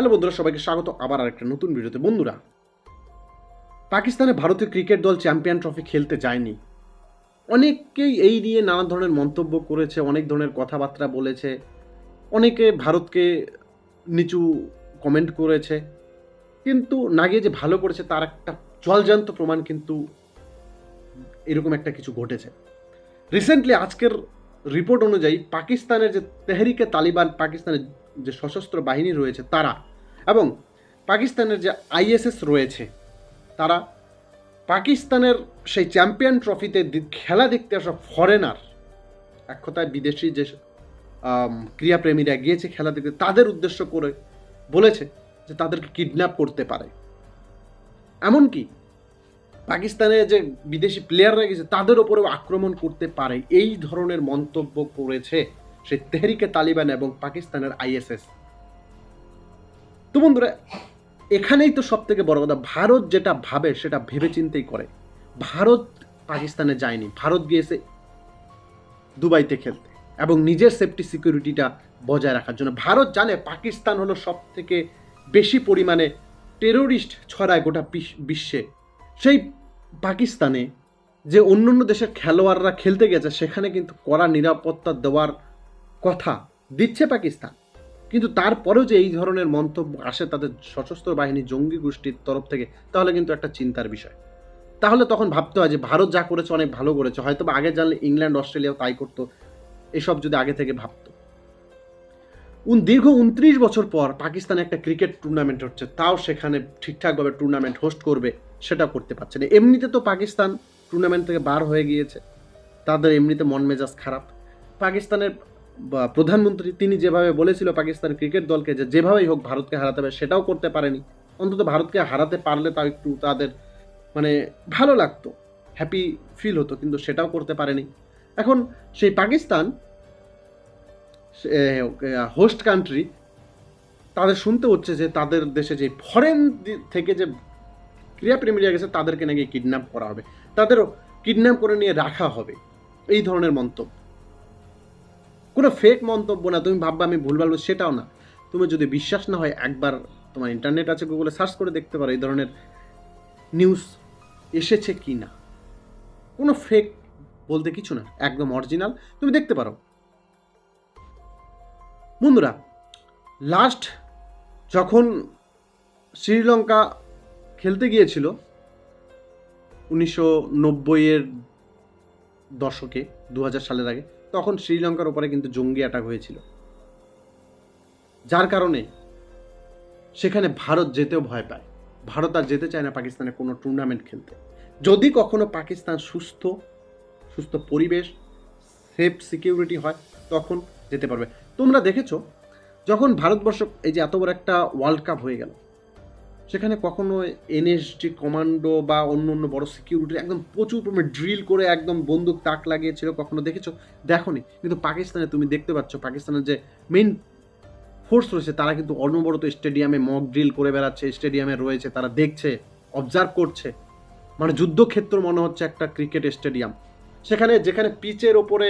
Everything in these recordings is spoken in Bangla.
হ্যালো বন্ধুরা, সবাইকে স্বাগত। আবার আরেকটা নতুন ভিডিওতে। বন্ধুরা, পাকিস্তানে ভারতীয় ক্রিকেট দল চ্যাম্পিয়ন ট্রফি খেলতে যায়নি। অনেকেই এই নিয়ে নানা ধরনের মন্তব্য করেছে, অনেক ধরনের কথাবার্তা বলেছে, অনেকে ভারতকে নিচু কমেন্ট করেছে। কিন্তু না গিয়ে যে ভালো করেছে, তার একটা জলজান্ত প্রমাণ কিন্তু এরকম একটা কিছু ঘটেছে। রিসেন্টলি আজকের রিপোর্ট অনুযায়ী পাকিস্তানের যে তেহরিকে তালিবান, পাকিস্তানের যে সশস্ত্র বাহিনী রয়েছে, তারা এবং পাকিস্তানের যে আইএসএস রয়েছে তারা পাকিস্তানের সেই চ্যাম্পিয়ন ট্রফিতে খেলা দেখতে আসা ফরেনার এক কথায় বিদেশি যে আম, ক্রীড়াপ্রেমীরা গিয়েছে খেলা দেখতে তাদের উদ্দেশ্য করে বলেছে যে তাদেরকে কিডন্যাপ করতে পারে। এমনকি পাকিস্তানে যে বিদেশি প্লেয়াররা গেছে তাদের ওপরেও আক্রমণ করতে পারে এই ধরনের মন্তব্য করেছে সেই তেহরিকে তালিবান এবং পাকিস্তানের আইএসএস। তো বন্ধুরা, এখানেই তো সব থেকে বড় কথা, ভারত যেটা ভাবে সেটা ভেবে চিন্তেই করে। ভারত পাকিস্তানে যায়নি, ভারত গিয়েছে দুবাইতে খেলতে এবং নিজের সেফটি সিকিউরিটিটা বজায় রাখার জন্য। ভারত জানে পাকিস্তান হলো সব থেকে বেশি পরিমাণে টেরোরিস্ট ছড়ায় গোটা বিশ- বিশ্বে। সেই পাকিস্তানে যে অন্য অন্য দেশের খেলোয়াড়রা খেলতে গেছে, সেখানে কিন্তু কড়া নিরাপত্তা দেওয়ার কথা দিচ্ছে পাকিস্তান। কিন্তু তারপরেও যে এই ধরনের মন্তব্য আসে তাদের সশস্ত্র বাহিনী জঙ্গি গোষ্ঠীর তরফ থেকে, তাহলে কিন্তু একটা চিন্তার বিষয়। তাহলে তখন ভাবতে হয় যে ভারত যা করেছে অনেক ভালো করেছে হয়তো বা আগে জানলে ইংল্যান্ড, অস্ট্রেলিয়াও তাই করতো, এসব যদি আগে থেকে ভাবতো। উন দীর্ঘ উনত্রিশ বছর পর পাকিস্তানে একটা ক্রিকেট টুর্নামেন্ট হচ্ছে, তাও সেখানে ঠিকঠাকভাবে টুর্নামেন্ট হোস্ট করবে সেটা করতে পারছে না। এমনিতে তো পাকিস্তান টুর্নামেন্ট থেকে বার হয়ে গিয়েছে, তাদের এমনিতে মন মেজাজ খারাপ। পাকিস্তানের প্রধানমন্ত্রী তিনি যেভাবে বলেছিল পাকিস্তান ক্রিকেট দলকে যে যেভাবেই হোক ভারতকে হারাতে হবে, সেটাও করতে পারেনি। অন্তত ভারতকে হারাতে পারলে তাও একটু তাদের মানে ভালো লাগতো হ্যাপি ফিল হতো, কিন্তু সেটাও করতে পারেনি। এখন সেই পাকিস্তান হোস্ট কান্ট্রি তাদের শুনতে হচ্ছে যে তাদের দেশে যে ফরেন থেকে যে ক্রীড়াপ্রেমীরা গেছে, তাদেরকে নাকি কিডন্যাপ করা হবে। তাদেরও কিডন্যাপ করে নিয়ে রাখা হবে। এই ধরনের মন্তব্য। কোনো ফেক মন্তব্য না তুমি ভাববা আমি ভুলভাল বলছি, সেটাও না। তুমি যদি বিশ্বাস না হয় একবার তোমার ইন্টারনেট আছে গুগলে সার্চ করে দেখতে পারো এই ধরনের নিউজ এসেছে কি না। কোনো ফেক বলতে কিছু না একদম অরিজিনাল তুমি দেখতে পারো। বন্ধুরা লাস্ট যখন শ্রীলঙ্কা খেলতে গিয়েছিল উনিশশো নব্বইয়ের দশকে দু হাজার সালের আগে তখন শ্রীলঙ্কার ওপরে কিন্তু জঙ্গি অ্যাটাক হয়েছিল। যার কারণে সেখানে ভারত যেতেও ভয় পায়। ভারত আর যেতে চায় না পাকিস্তানে কোনো টুর্নামেন্ট খেলতে। যদি কখনো পাকিস্তান সুস্থ সুস্থ পরিবেশ সেফ সিকিউরিটি হয়, তখন যেতে পারবে। তোমরা দেখেছ, যখন ভারতবর্ষ এই যে এত বড় একটা ওয়ার্ল্ড কাপ হয়ে গেল সেখানে কখনো এনএসজি কমান্ডো বা অন্য অন্য বড় সিকিউরিটি একদম প্রচুর পরিমাণে ড্রিল করে একদম বন্দুক তাক লাগিয়েছিল কখনো দেখেছ? দেখোনি। কিন্তু পাকিস্তানে তুমি দেখতে পাচ্ছ, পাকিস্তানের যে মেইন ফোর্স রয়েছে, তারা কিন্তু অনবরত স্টেডিয়ামে মক ড্রিল করে বেড়াচ্ছে স্টেডিয়ামে রয়েছে, তারা দেখছে অবজার্ভ করছে। মানে যুদ্ধক্ষেত্র মনে হচ্ছে একটা ক্রিকেট স্টেডিয়াম সেখানে যেখানে পিচের ওপরে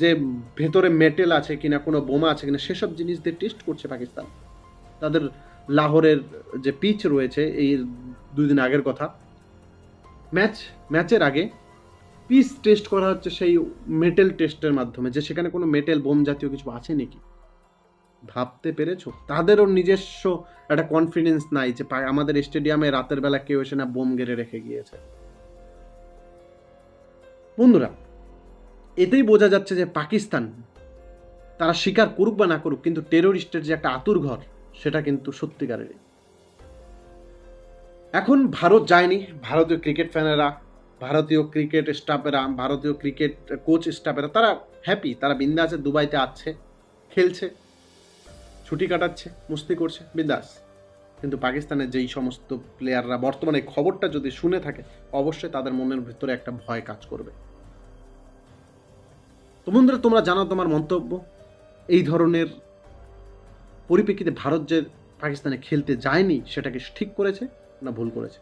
যে ভেতরে মেটেল আছে কিনা, কোনো বোমা আছে কিনা, সেসব জিনিস দিয়ে টেস্ট করছে পাকিস্তান। তাদের লাহোরের যে পিচ রয়েছে এই দুই দিন আগের কথা ম্যাচ ম্যাচের আগে পিচ টেস্ট করা হচ্ছে সেই মেটেল টেস্টের মাধ্যমে, যে সেখানে কোনো মেটেল বোম জাতীয় কিছু আছে নাকি? ভাবতে পেরেছ? তাদেরও নিজস্ব একটা কনফিডেন্স নাই যে আমাদের স্টেডিয়ামে রাতের বেলা কেউ এসে না বোম গেড়ে রেখে গিয়েছে। বন্ধুরা, এতেই বোঝা যাচ্ছে যে পাকিস্তান তারা স্বীকার করুক বা না করুক, কিন্তু টেরোরিস্টের যে একটা আতুর ঘর সেটা কিন্তু সত্যিকারেরই। এখন ভারত যায়নি, ভারতীয় ক্রিকেট ফ্যানেরা, ভারতীয় ক্রিকেট স্টাফেরা, ভারতীয় ক্রিকেট কোচ স্টাফেরা, তারা হ্যাপি তারা বিন্দা আছে দুবাইতে আছে, খেলছে, ছুটি কাটাচ্ছে, মস্তি করছে, বিন্দাস। কিন্তু পাকিস্তানের যেই সমস্ত প্লেয়াররা বর্তমানে খবরটা যদি শুনে থাকে, অবশ্যই তাদের মনের ভিতরে একটা ভয় কাজ করবে। তো বন্ধুরা, তোমরা জানো তোমার মন্তব্য? এই ধরনের পরিপ্রেক্ষিতে ভারত যে পাকিস্তানে খেলতে যায়নি সেটাকে ঠিক করেছে না ভুল করেছে?